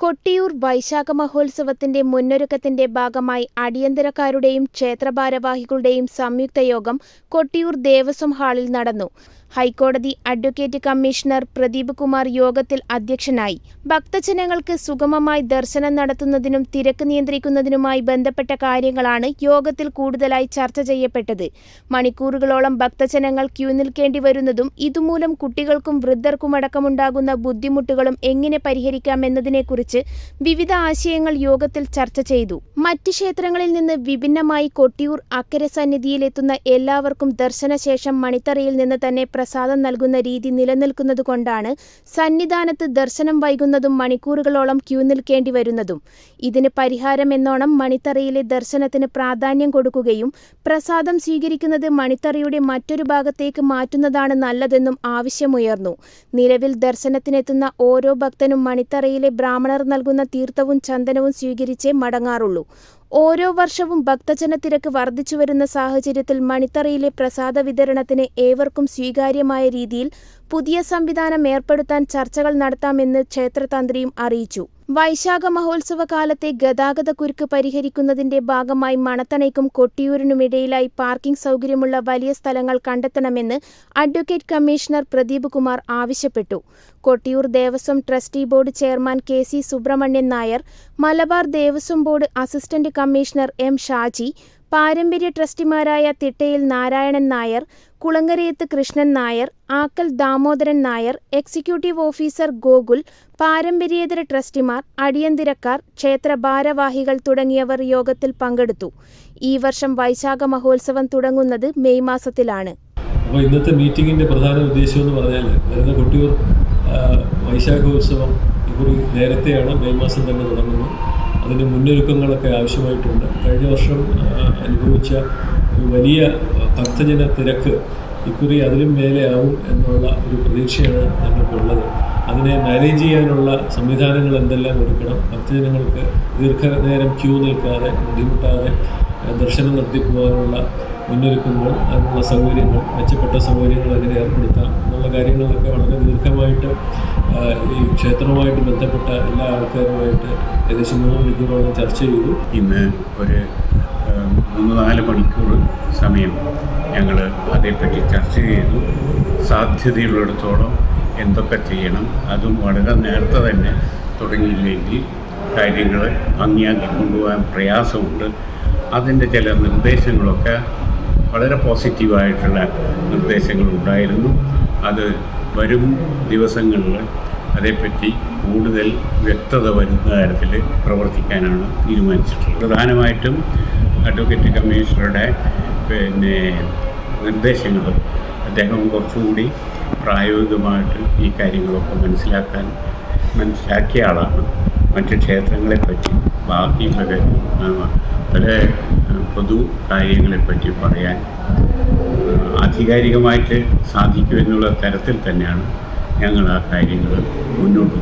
കൊട്ടിയൂർ വൈശാഖ മഹോത്സവത്തിന്റെ മുന്നൊരുക്കത്തിന്റെ ഭാഗമായി അടിയന്തരക്കാരുടെയും ക്ഷേത്രഭാരവാഹികളുടെയും സംയുക്ത യോഗം കൊട്ടിയൂർ ദേവസ്വം ഹാളിൽ നടന്നു. ഹൈക്കോടതി അഡ്വക്കേറ്റ് കമ്മീഷണർ പ്രദീപ് കുമാർ യോഗത്തിൽ അധ്യക്ഷനായി. ഭക്തജനങ്ങൾക്ക് സുഗമമായി ദർശനം നടത്തുന്നതിനും തിരക്ക് നിയന്ത്രിക്കുന്നതിനുമായി ബന്ധപ്പെട്ട കാര്യങ്ങളാണ് യോഗത്തിൽ കൂടുതലായി ചർച്ച ചെയ്യപ്പെട്ടത്. മണിക്കൂറുകളോളം ഭക്തജനങ്ങൾ ക്യൂ നിൽക്കേണ്ടി വരുന്നതും ഇതുമൂലം കുട്ടികൾക്കും വൃദ്ധർക്കുമടക്കമുണ്ടാകുന്ന ബുദ്ധിമുട്ടുകളും എങ്ങനെ പരിഹരിക്കാമെന്നതിനെക്കുറിച്ച് വിവിധ ആശയങ്ങൾ യോഗത്തിൽ ചർച്ച ചെയ്തു. മറ്റ് ക്ഷേത്രങ്ങളിൽ നിന്ന് വിഭിന്നമായി കൊട്ടിയൂർ അക്കരെ സന്നിധിയിലെത്തുന്ന എല്ലാവർക്കും ദർശനശേഷം മണിത്തറയിൽ നിന്ന് തന്നെ പ്രസാദം നൽകുന്ന രീതി നിലനിൽക്കുന്നതുകൊണ്ടാണ് സന്നിധാനത്ത് ദർശനം വൈകുന്നതും മണിക്കൂറുകളോളം ക്യൂ നിൽക്കേണ്ടി വരുന്നതും. ഇതിന് പരിഹാരം എന്നോണം മണിത്തറയിലെ ദർശനത്തിന് പ്രാധാന്യം കൊടുക്കുകയും പ്രസാദം സ്വീകരിക്കുന്നത് മണിത്തറയുടെ മറ്റൊരു ഭാഗത്തേക്ക് മാറ്റുന്നതാണ് നല്ലതെന്നും ആവശ്യമുയർന്നു. നിലവിൽ ദർശനത്തിനെത്തുന്ന ഓരോ ഭക്തനും മണിത്തറയിലെ ബ്രാഹ്മണർ നൽകുന്ന തീർത്ഥവും ചന്ദനവും സ്വീകരിച്ചേ മടങ്ങാറുള്ളൂ. ഓരോ വർഷവും ഭക്തജന തിരക്ക് വർദ്ധിച്ചുവരുന്ന സാഹചര്യത്തിൽ മണിത്തറയിലെ പ്രസാദ വിതരണത്തിന് ഏവർക്കും സ്വീകാര്യമായ രീതിയിൽ പുതിയ സംവിധാനം ഏർപ്പെടുത്താൻ ചർച്ചകൾ നടത്താമെന്ന് ക്ഷേത്രതന്ത്രിയും അറിയിച്ചു. വൈശാഖ മഹോത്സവ കാലത്തെ ഗതാഗത കുരുക്ക് പരിഹരിക്കുന്നതിന്റെ ഭാഗമായി മണത്തണയ്ക്കും കൊട്ടിയൂരിനുമിടയിലായി പാർക്കിംഗ് സൗകര്യമുള്ള വലിയ സ്ഥലങ്ങൾ കണ്ടെത്തണമെന്ന് അഡ്വക്കേറ്റ് കമ്മീഷണർ പ്രദീപ് കുമാർ ആവശ്യപ്പെട്ടു. Kottiyoor Devaswom trustee board chairman K C Subramanian Nair Malabar Devaswom board assistant commissioner M Shaji പാരമ്പര്യ ട്രസ്റ്റിമാരായ തിട്ടയിൽ നാരായണൻ നായർ കുളങ്ങരയത്ത് കൃഷ്ണൻ നായർ ആക്കൽ ദാമോദരൻ നായർ എക്സിക്യൂട്ടീവ് ഓഫീസർ ഗോകുൽ പാരമ്പര്യേതര ട്രസ്റ്റിമാർ അടിയന്തിരക്കാർ ക്ഷേത്ര ഭാരവാഹികൾ തുടങ്ങിയവർ യോഗത്തിൽ പങ്കെടുത്തു. ഈ വർഷം വൈശാഖ മഹോത്സവം തുടങ്ങുന്നത് മെയ് മാസത്തിലാണ്. അപ്പോൾ ഇന്നത്തെ മീറ്റിങ്ങിന്റെ പ്രധാന ഉദ്ദേശം എന്ന് പറഞ്ഞാൽ വരുന്ന കൊട്ടിയൂർ വൈശാഖോത്സവം ഇക്കുറി നേരത്തെയാണ് മെയ് മാസം തന്നെ തുടങ്ങുന്നത്. അതിന് മുന്നൊരുക്കങ്ങളൊക്കെ ആവശ്യമായിട്ടുണ്ട്. കഴിഞ്ഞ വർഷം അനുഭവിച്ച വലിയ ഭക്തജന തിരക്ക് ഇക്കുറി അതിലും മേലെയാവും എന്നുള്ള ഒരു പ്രതീക്ഷയാണ് ഞങ്ങൾക്കുള്ളത്. അതിനെ മാനേജ് ചെയ്യാനുള്ള സംവിധാനങ്ങൾ എന്തെല്ലാം ഒരുക്കണം ഭക്തജനങ്ങൾക്ക് ദീർഘനേരം ക്യൂ നിൽക്കാതെ ബുദ്ധിമുട്ടാതെ ദർശനം നടത്തിപ്പോകാനുള്ള മുന്നൊരുക്കുമ്പോൾ അതിനുള്ള സൗകര്യങ്ങൾ മെച്ചപ്പെട്ട സൗകര്യങ്ങൾ എങ്ങനെ ഏർപ്പെടുത്താം എന്നുള്ള കാര്യങ്ങളൊക്കെ വളരെ ദീർഘമായിട്ട് ഈ ക്ഷേത്രവുമായിട്ട് ബന്ധപ്പെട്ട എല്ലാ ആൾക്കാരുമായിട്ട് ഏകദേശം മൂന്ന് മണിക്കൂറോളം ചർച്ച ചെയ്തു. ഇന്ന് ഒരു മൂന്ന് നാല് മണിക്കൂർ സമയം ഞങ്ങൾ അതേപ്പറ്റി ചർച്ച ചെയ്തു. സാധ്യതയുള്ളിടത്തോളം എന്തൊക്കെ ചെയ്യണം അതും വളരെ നേരത്തെ തന്നെ തുടങ്ങിയില്ലെങ്കിൽ കാര്യങ്ങൾ ഭംഗിയാക്കി കൊണ്ടുപോകാൻ പ്രയാസമുണ്ട്. അതിന്റെ ചില നിർദ്ദേശങ്ങളൊക്കെ വളരെ പോസിറ്റീവായിട്ടുള്ള നിർദ്ദേശങ്ങളുണ്ടായിരുന്നു. അത് വരും ദിവസങ്ങളിൽ അതേപ്പറ്റി കൂടുതൽ വ്യക്തത വരുന്ന തരത്തിൽ പ്രവർത്തിക്കാനാണ് തീരുമാനിച്ചിട്ടുള്ളത്. പ്രധാനമായിട്ടും അഡ്വക്കേറ്റ് കമ്മീഷണറുടെ പിന്നെ നിർദ്ദേശങ്ങൾ അദ്ദേഹം കുറച്ചുകൂടി പ്രായോഗികമായിട്ട് ഈ കാര്യങ്ങളൊക്കെ മനസ്സിലാക്കാൻ മനസ്സിലാക്കിയ ആളാണ്. മറ്റ് ക്ഷേത്രങ്ങളെപ്പറ്റി ബാക്കിയുള്ള പല പൊതു കാര്യങ്ങളെപ്പറ്റി പറയാൻ ആധികാരികമായിട്ട് സാധിക്കുമെന്നുള്ള തരത്തിൽ തന്നെയാണ് ഞങ്ങൾ ആ കാര്യങ്ങൾ മുന്നോട്ട്